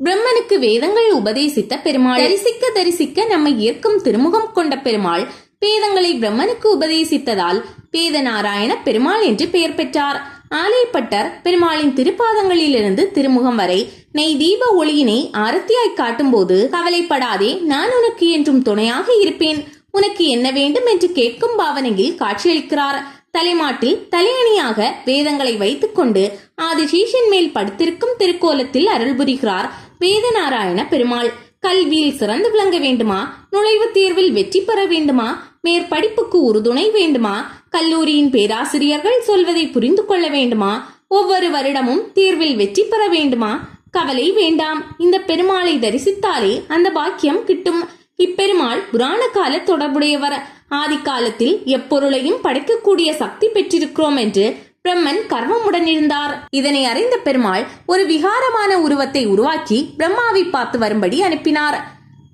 பிரம்மனுக்கு வேதங்கள் உபதேசித்த பெருமாள். தரிசிக்க தரிசிக்க நம்மை ஏற்கும் திருமுகம் கொண்ட பெருமாள். பேதங்களை பிரம்மனுக்கு உபதேசித்ததால் பேத நாராயண பெருமாள் என்று பெயர் பெற்றார். ஆலயப்பட்டர் பெருமாளின் திருப்பாதங்களிலிருந்து திருமுகம் வரை நெய் தீப ஒளியினை ஆரத்தியாய் காட்டும்போது கவலைப்படாதே நான் உனக்கு என்றும் துணையாக இருப்பேன். உனக்கு என்ன வேண்டும் என்று கேட்கும் பாவனையில் காட்சியளிக்கிறார். தலைமாட்டில் தலையணியாக வேதங்களை வைத்துக்கொண்டு ஆதிசீஷன் மேல் படுத்திருக்கும் திருக்கோலத்தில் அருள் புரிகிறார் வேதநாராயண பெருமாள். கல்வியில் சிறந்து விளங்க வேண்டுமா? நுழைவுத் தேர்வில் வெற்றி பெற வேண்டுமா? மேற்படிப்புக்கு உறுதுணை வேண்டுமா? கல்லூரியின் பேராசிரியர்கள் சொல்வதை புரிந்து கொள்ள வேண்டுமா? ஒவ்வொரு வருடமும் தேர்வில் வெற்றி பெற வேண்டுமா? கவலை வேண்டாம். இந்த பெருமாளை தரிசித்தாலே அந்த பாக்கியம் கிட்டும். இப்பெருமாள் புராண கால தொடர்புடையவர். ஆதி காலத்தில் எப்பொருளையும் படைக்கக்கூடிய சக்தி பெற்றிருக்கிறோம் என்று பிரம்மன் கர்வமுடன் இருந்தார். இதனை அறிந்த பெருமாள் ஒரு விகாரமான உருவத்தை உருவாக்கி பிரம்மாவை பார்த்து வரும்படி அனுப்பினார்.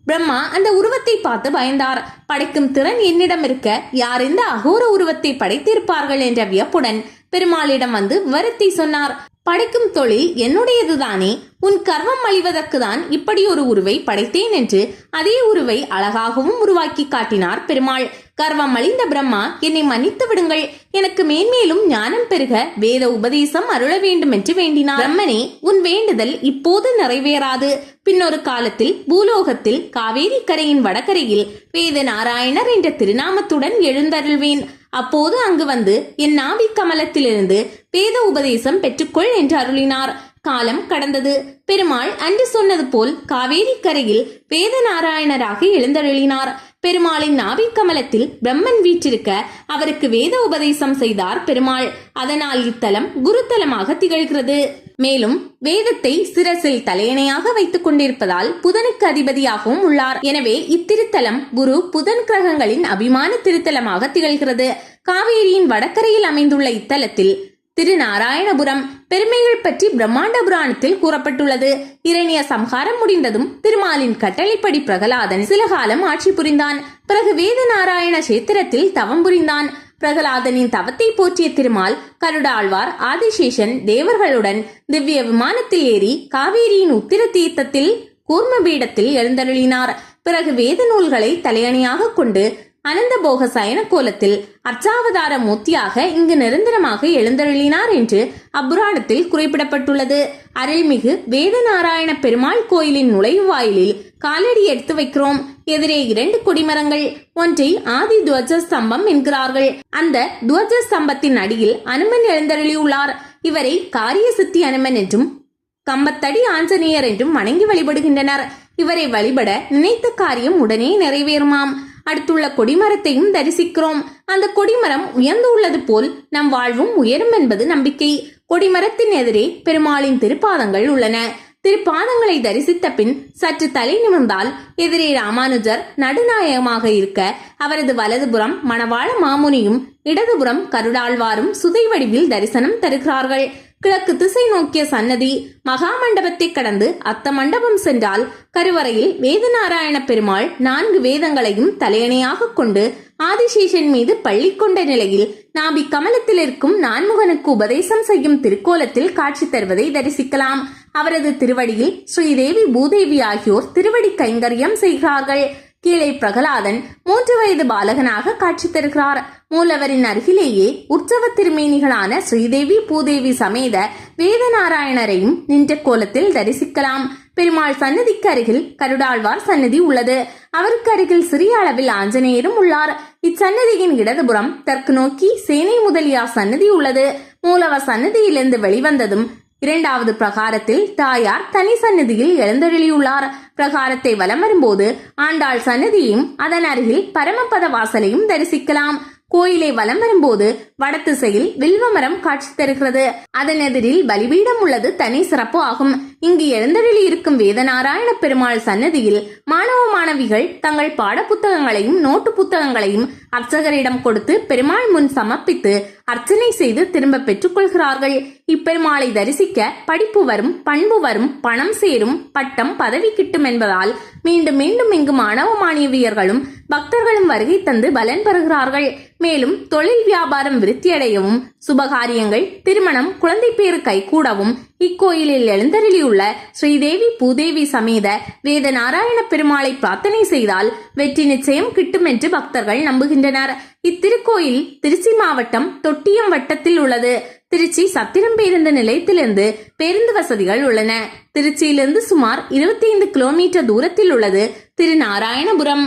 பிரம்மா அந்த உருவத்தை பார்த்து பயந்தார். படைக்கும் திறன் என்னிடம் இருக்க யார் இந்த அகோர உருவத்தை படைத்திருப்பார்கள் என்ற வியப்புடன் பெருமாளிடம் வந்து விவரத்தை சொன்னார். படைக்கும் தொழில் என்னுடையதுதானே? உன் கர்வம் அழிவதற்கு தான் இப்படி ஒரு உருவை படைத்தேன் என்று அதே உருவை அழகாகவும் உருவாக்கி காட்டினார் பெருமாள். கர்வம் அழிந்த பிரம்மா என்னை மன்னித்து விடுங்கள். எனக்கு மேன்மேலும் ஞானம் பெருக வேத உபதேசம் அருள வேண்டும் என்று வேண்டினார். பிரம்மனே உன் வேண்டுதல் இப்போது நிறைவேறாது. பின்னொரு காலத்தில் பூலோகத்தில் காவேரி கரையின் வடகரையில் வேத நாராயணர் என்ற திருநாமத்துடன் எழுந்தருள்வேன். அப்போது அங்கு வந்து என் நாவி கமலத்திலிருந்து வேத உபதேசம் பெற்றுக்கொள் என்று அருளினார். காலம் கடந்தது. பெருமாள் அன்று சொன்னது போல் காவேரி கரையில் வேத நாராயணராக எழுந்தருளினார். பெருமாளின் நாவிக் கமலத்தில் பிரம்மன் வீற்றிருக்க அவருக்கு வேத உபதேசம் செய்தார் பெருமாள். அதனால் இத்தலம் குருத்தலமாக திகழ்கிறது. மேலும் வேதத்தை சிரசில் தலையணையாக வைத்துக் கொண்டிருப்பதால் புதனுக்கு அதிபதியாகவும் உள்ளார். எனவே இத்திருத்தலம் குரு புதன் கிரகங்களின் அபிமான திருத்தலமாக திகழ்கிறது. காவேரியின் வடக்கரையில் அமைந்துள்ள இத்தலத்தில் திருநாராயணபுரம் பெருமைகள் பற்றி பிரம்மாண்ட புராணத்தில் கூறப்பட்டுள்ளது. இரணிய சம்ஹாரம் முடிந்ததும் திருமாலின் கட்டளைப்படி பிரகலாதன் சில காலம் ஆட்சி புரிந்தான். பிறகு வேத நாராயண கஷேத்திரத்தில் தவம் புரிந்தான். பிரகலாதனின் தவத்தை போற்றிய திருமால் கருடாழ்வார் ஆதிசேஷன் தேவர்களுடன் திவ்ய விமானத்தில் ஏறி காவேரியின் உத்திர தீர்த்தத்தில் கூர்மபீடத்தில் எழுந்தருளினார். பிறகு வேத நூல்களை தலையணியாக கொண்டு அனந்தபோக சயன கோலத்தில் அர்ச்சாவதார மூர்த்தியாக இங்கு நிரந்தரமாக எழுந்தருளினார் என்று அப்புராணத்தில் குறிப்பிடப்பட்டுள்ளது. அருள்மிகு வேதநாராயண பெருமாள் கோயிலின் நுழைவு வாயிலில் காலடி எடுத்து வைக்கிறோம். எதிரே இரண்டு கொடிமரங்கள் ஒன்றை ஆதி துவஜ ஸ்தம்பம் என்கிறார்கள். அந்த துவஜ ஸ்தம்பத்தின் அடியில் அனுமன் எழுந்தருளியுள்ளார். இவரை காரிய சித்தி அனுமன் என்றும் கம்பத்தடி ஆஞ்சநேயர் என்றும் வணங்கி வழிபடுகின்றனர். இவரை வழிபட நினைத்த காரியம் உடனே நிறைவேறுமாம். அடுத்துள்ள கொடிமரத்தையும் தரிசிக்கிறோம். அந்த கொடிமரம் உயர்ந்து உள்ளது போல் நம் வாழ்வும் உயரும் என்பது நம்பிக்கை. கொடிமரத்தின் எதிரே பெருமாளின் திருப்பாதங்கள் உள்ளன. திருப்பாதங்களை தரிசித்த பின் சற்று தலை நிமிர்ந்தால் எதிரே ராமானுஜர் நடுநாயகமாக இருக்க அவரது வலதுபுறம் மணவாள மாமுனியும் இடதுபுறம் கருடாழ்வாரும் சுதை வடிவில் தரிசனம் தருகிறார்கள். கிழக்கு திசை நோக்கிய சன்னதி மகாமண்டபத்தை கடந்து அத்த மண்டபம் சென்றால் கருவறையில் வேதநாராயண பெருமாள் நான்கு வேதங்களையும் தலையணையாக கொண்டு ஆதிசேஷன் மீது பள்ளி கொண்ட நிலையில் நாபி கமலத்தில் இருக்கும் நான்முகனுக்கு உபதேசம் செய்யும் திருக்கோலத்தில் காட்சி தருவதை தரிசிக்கலாம். அவரது திருவடியில் ஸ்ரீதேவி பூதேவி ஆகியோர் திருவடி கைங்கரியம் செய்கிறார்கள். கீழே பிரகலாதன் மூன்று வயது பாலகனாக காட்சி தருகிறார். மூலவரின் அருகிலேயே உற்சவ திருமேனிகளான ஸ்ரீதேவி பூதேவி சமேத வேதநாராயணரையும் நின்ற கோலத்தில் தரிசிக்கலாம். பெருமாள் சன்னதிக்கு அருகில் கருடாழ்வார் சன்னதி உள்ளது. அவருக்கு அருகில் சிறிய அளவில் ஆஞ்சநேயரும் உள்ளார். இச்சன்னதியின் இடதுபுறம் தெற்கு நோக்கி சேனை முதலியார் சன்னதி உள்ளது. மூலவர் சன்னதியிலிருந்து வெளிவந்ததும் இரண்டாவது பிரகாரத்தில் தாயார் தனி சன்னதியில் எழுந்தருளியுள்ளார். பிரகாரத்தை வலம் வரும்போது ஆண்டாள் சன்னதியையும் அதன் அருகில் பரமபத வாசலையும் தரிசிக்கலாம். கோயிலை வலம் வரும்போது வடதிசையில் வில்வமரம் காட்சி தருகிறது. அதன் எதிரில் பலிபீடம் உள்ளது தனி சிறப்பு ஆகும். இங்கு எழுந்தருளி இருக்கும் வேதநாராயண பெருமாள் சன்னதியில் மாணவ மாணவிகள் தங்கள் பாட புத்தகங்களையும் நோட்டு புத்தகங்களையும் அர்ச்சகரிடம் கொடுத்து பெருமாள் முன் சமர்ப்பித்து அர்ச்சனை செய்து திரும்ப பெற்றுக் கொள்கிறார்கள் இப்பெருமாளை தரிசிக்க படிப்பு வரும் பண்பு வரும் பணம் சேரும் பட்டம் பதவி கிட்டும் என்பதால் மீண்டும் மீண்டும் இங்கு மாணவ மாணவியர்களும் பக்தர்களும் வருகை தந்து பலன் பெறுகிறார்கள். மேலும் தொழில் வியாபாரம் விருத்தியடையவும் சுபகாரியங்கள் திருமணம் குழந்தை பேறு கைகூடவும் இக்கோயிலில் எழுந்தருளியுள்ள உள்ள ஸ்ரீதேவி பூதேவி சமேத வேத நாராயண பெருமாளை பிரார்த்தனை செய்தால் வெற்றி நிச்சயம் கிட்டும் என்று பக்தர்கள் நம்புகின்றனர். இத்திருக்கோயில் திருச்சி மாவட்டம் தொட்டியம் வட்டத்தில் உள்ளது. திருச்சி சத்திரம் பேருந்து நிலையத்திலிருந்து பேருந்து வசதிகள் உள்ளன. திருச்சியிலிருந்து சுமார் 25 கிலோமீட்டர் தூரத்தில் உள்ளது திருநாராயணபுரம்.